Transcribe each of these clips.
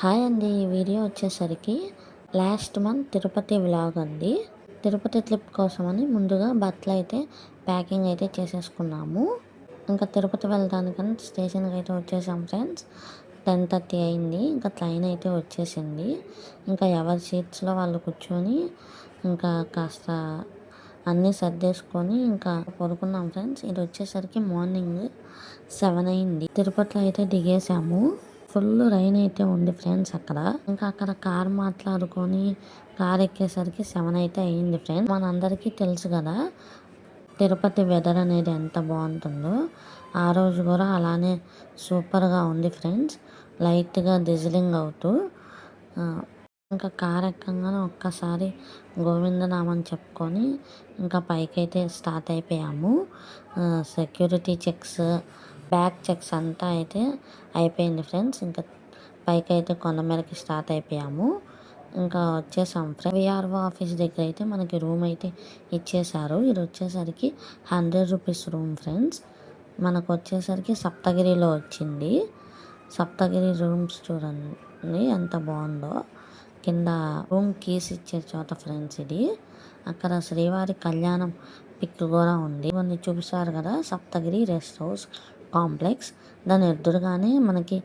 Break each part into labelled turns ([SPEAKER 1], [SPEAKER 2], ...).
[SPEAKER 1] Hi అండి ఈ video వచ్చేసరికి లాస్ట్ మంత్ తిరుపతి వ్లాగ్ అండి. తిరుపతి ట్రిప్ కోసమని ముందుగా బట్టలు అయితే ప్యాకింగ్ అయితే చేసేసుకున్నాము. ఇంకా తిరుపతి వెళ్ళడానికని స్టేషన్కి అయితే వచ్చేసాం ఫ్రెండ్స్. టెన్ థర్టీ అయింది ఇంకా ట్రైన్ అయితే వచ్చేసింది. ఇంకా ఎవరి సీట్స్లో వాళ్ళు కూర్చొని ఇంకా కాస్త అన్నీ సర్దేసుకొని ఇంకా పడుకున్నాం ఫ్రెండ్స్. ఇది వచ్చేసరికి మార్నింగ్ సెవెన్ అయింది. తిరుపతిలో అయితే దిగేసాము. ఫుల్ రైన్ అయితే ఉంది ఫ్రెండ్స్ అక్కడ. ఇంకా అక్కడ కార్ మాట్లాడుకొని కార్ ఎక్కేసరికి సెవెన్ అయితే అయ్యింది ఫ్రెండ్స్ మనందరికీ తెలుసు కదా తిరుపతి వెదర్ అనేది ఎంత బాగుంటుందో. ఆ రోజు కూడా అలానే సూపర్గా ఉంది ఫ్రెండ్స్ లైట్గా డిజిలింగ్ అవుతూ ఇంకా కార్ ఎక్కగానే ఒక్కసారి గోవిందనామని చెప్పుకొని ఇంకా పైకైతే స్టార్ట్ అయిపోయాము. సెక్యూరిటీ చెక్స్ బ్యాక్ చెక్స్ అంతా అయితే అయిపోయింది ఫ్రెండ్స్. ఇంకా పైకి అయితే కొండ మీదకి స్టార్ట్ అయిపోయాము. ఇంకా వచ్చేసాం విఆర్ఓ ఆఫీస్ దగ్గర అయితే మనకి రూమ్ అయితే ఇచ్చేసారు. ఇది వచ్చేసరికి హండ్రెడ్ రూపీస్ రూమ్ ఫ్రెండ్స్. మనకు వచ్చేసరికి సప్తగిరిలో వచ్చింది. సప్తగిరి రూమ్స్ చూడండి ఎంత బాగుందో. కింద రూమ్ కీస్ ఇచ్చే చోట ఫ్రెండ్స్ ఇది. అక్కడ శ్రీవారి కళ్యాణం పిక్ కూడా ఉంది. కొన్ని చూపిస్తారు కదా సప్తగిరి రెస్ట్ హౌస్. కాంప్లెక్స్. దాని ఎదురుగానే మనకి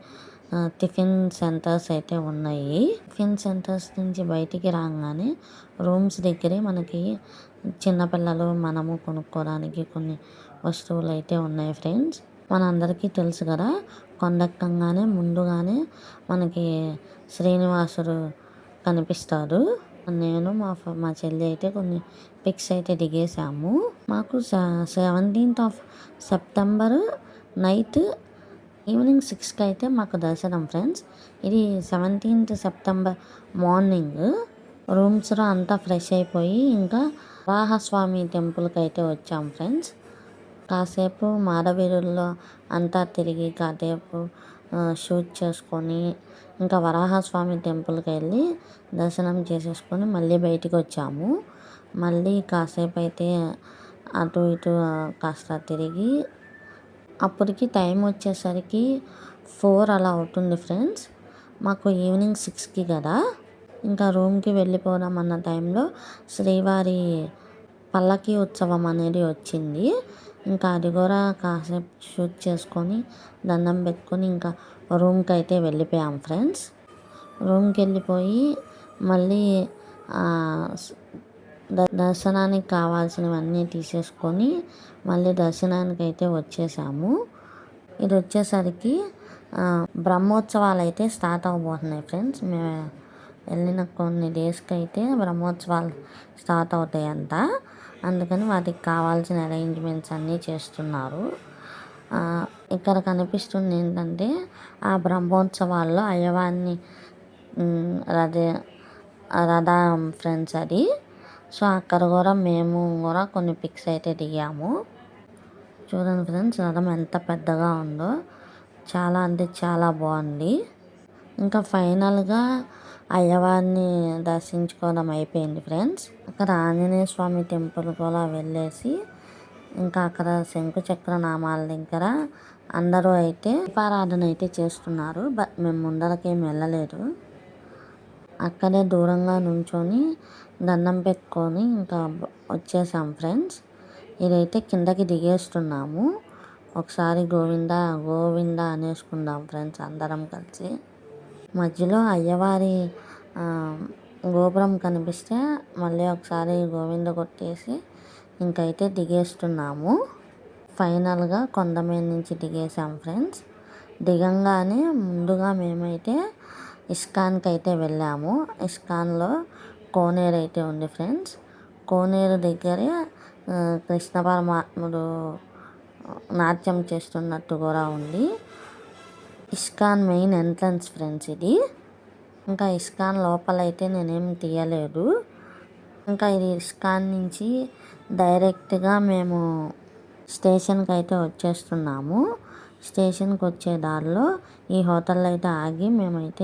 [SPEAKER 1] టిఫిన్ సెంటర్స్ అయితే ఉన్నాయి. టిఫిన్ సెంటర్స్ నుంచి బయటికి రాగానే రూమ్స్ దగ్గరే మనకి చిన్నపిల్లలు మనము కొనుక్కోవడానికి కొన్ని వస్తువులు అయితే ఉన్నాయి ఫ్రెండ్స్. మనందరికీ తెలుసు కదా కొండక్కంగానే ముందుగానే మనకి శ్రీనివాసుడు కనిపిస్తాడు. నేను మా మా చెల్లి అయితే కొన్ని పిక్స్ అయితే దిగేసాము మాకు seventeenth of September night evening సిక్స్కి అయితే మాకు దర్శనం ఫ్రెండ్స్. ఇది సెవెంటీన్త్ సెప్టెంబర్ మార్నింగ్. రూమ్స్లో అంతా ఫ్రెష్ అయిపోయి ఇంకా రాహస్వామి టెంపుల్కి అయితే వచ్చాం ఫ్రెండ్స్. కాసేపు మాడవీరుల్లో అంతా తిరిగి కాసేపు షూట్ చేసుకొని ఇంకా వరాహస్వామి టెంపుల్కి వెళ్ళి దర్శనం చేసేసుకొని మళ్ళీ బయటికి వచ్చాము. మళ్ళీ కాసేపు అయితే అటు ఇటు కాస్త తిరిగి అప్పటికి టైం వచ్చేసరికి ఫోర్ అలా అవుతుంది ఫ్రెండ్స్. మాకు ఈవినింగ్ సిక్స్కి కదా. ఇంకా రూమ్కి వెళ్ళిపోదాం అన్న టైంలో శ్రీవారి పల్లకి ఉత్సవం అనేది వచ్చింది. ఇంకా అది కూడా కాసేపు షూట్ చేసుకొని దండం పెట్టుకొని ఇంకా రూమ్కి అయితే వెళ్ళిపోయాం ఫ్రెండ్స్. రూమ్కి వెళ్ళిపోయి మళ్ళీ దర్శనానికి కావాల్సినవన్నీ తీసేసుకొని మళ్ళీ దర్శనానికి అయితే వచ్చేసాము. ఇది వచ్చేసరికి బ్రహ్మోత్సవాలు అయితే స్టార్ట్ అవబోతున్నాయి ఫ్రెండ్స్. మేము వెళ్ళిన కొన్ని డేస్కి అయితే బ్రహ్మోత్సవాలు స్టార్ట్ అవుతాయి అవుతాయంట. అందుకని వాటికి కావాల్సిన అరేంజ్మెంట్స్ అన్నీ చేస్తున్నారు. ఇక్కడ కనిపిస్తుంది ఏంటంటే ఆ బ్రహ్మోత్సవాల్లో అయ్యవారిని రథ రథ ఫ్రెండ్స్ అది. సో అక్కడ కూడా మేము కూడా కొన్ని పిక్స్ అయితే దిగాము. చూడండి ఫ్రెండ్స్ రథం ఎంత పెద్దగా ఉందో. చాలా అంటే చాలా బాగుంది. ఇంకా ఫైనల్గా అయ్యవారిని దర్శించుకోవడం అయిపోయింది ఫ్రెండ్స్. అక్కడ ఆంజనేయ స్వామి టెంపుల్ కూడా వెళ్ళేసి ఇంకా అక్కడ శంకుచక్ర నామాల దగ్గర అందరూ అయితే దీపారాధన అయితే చేస్తున్నారు. బట్ మేము ముందరకేం వెళ్ళలేదు. అక్కడే దూరంగా నుంచొని దండం పెట్టుకొని ఇంకా వచ్చేసాం ఫ్రెండ్స్. ఇదైతే కిందకి దిగేస్తున్నాము. ఒకసారి గోవింద గోవింద అనేసుకుందాం ఫ్రెండ్స్ అందరం కలిసి. మధ్యలో అయ్యవారి గోపురం కనిపిస్తే మళ్ళీ ఒకసారి గోవింద కొట్టేసి ఇంకైతే దిగేస్తున్నాము. ఫైనల్గా కొండ మీద నుంచి దిగేసాం ఫ్రెండ్స్. దిగంగానే ముందుగా మేమైతే ఇస్కాన్కి అయితే వెళ్ళాము. ఇస్కాన్లో కోనేరు అయితే ఉంది ఫ్రెండ్స్. కోనేరు దగ్గరే కృష్ణ పరమాత్ముడు నాట్యం చేస్తున్నట్టు కూడా ఉంది. ఇస్కాన్ మెయిన్ ఎంట్రన్స్ ఫ్రెండ్స్ ఇది. ఇంకా ఇస్కాన్ లోపలైతే నేనేం తీయలేదు. ఇంకా ఇది ఇస్కాన్ నుంచి డైరెక్ట్గా మేము స్టేషన్కి అయితే వచ్చేస్తున్నాము. స్టేషన్కి వచ్చే దారిలో ఈ హోటల్లో అయితే ఆగి మేమైతే